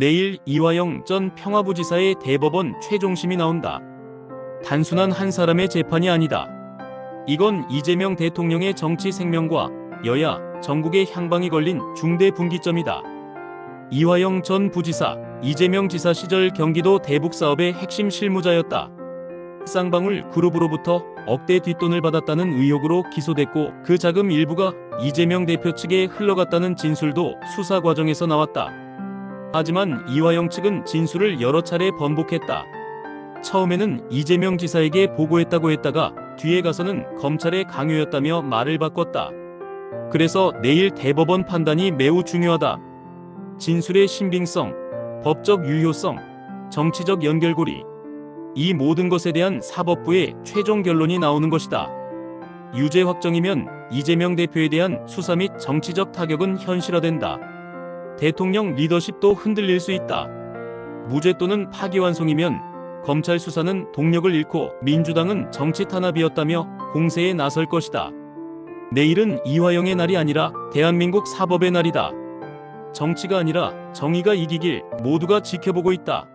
내일 이화영 전 평화부지사의 대법원 최종심이 나온다. 단순한 한 사람의 재판이 아니다. 이건 이재명 대통령의 정치 생명과 여야, 전국의 향방이 걸린 중대 분기점이다. 이화영 전 부지사, 이재명 지사 시절 경기도 대북 사업의 핵심 실무자였다. 쌍방울 그룹으로부터 억대 뒷돈을 받았다는 의혹으로 기소됐고 그 자금 일부가 이재명 대표 측에 흘러갔다는 진술도 수사 과정에서 나왔다. 하지만 이화영 측은 진술을 여러 차례 번복했다. 처음에는 이재명 지사에게 보고했다고 했다가 뒤에 가서는 검찰의 강요였다며 말을 바꿨다. 그래서 내일 대법원 판단이 매우 중요하다. 진술의 신빙성, 법적 유효성, 정치적 연결고리, 이 모든 것에 대한 사법부의 최종 결론이 나오는 것이다. 유죄 확정이면 이재명 대표에 대한 수사 및 정치적 타격은 현실화된다. 대통령 리더십도 흔들릴 수 있다. 무죄 또는 파기환송이면 검찰 수사는 동력을 잃고 민주당은 정치 탄압이었다며 공세에 나설 것이다. 내일은 이화영의 날이 아니라 대한민국 사법의 날이다. 정치가 아니라 정의가 이기길 모두가 지켜보고 있다.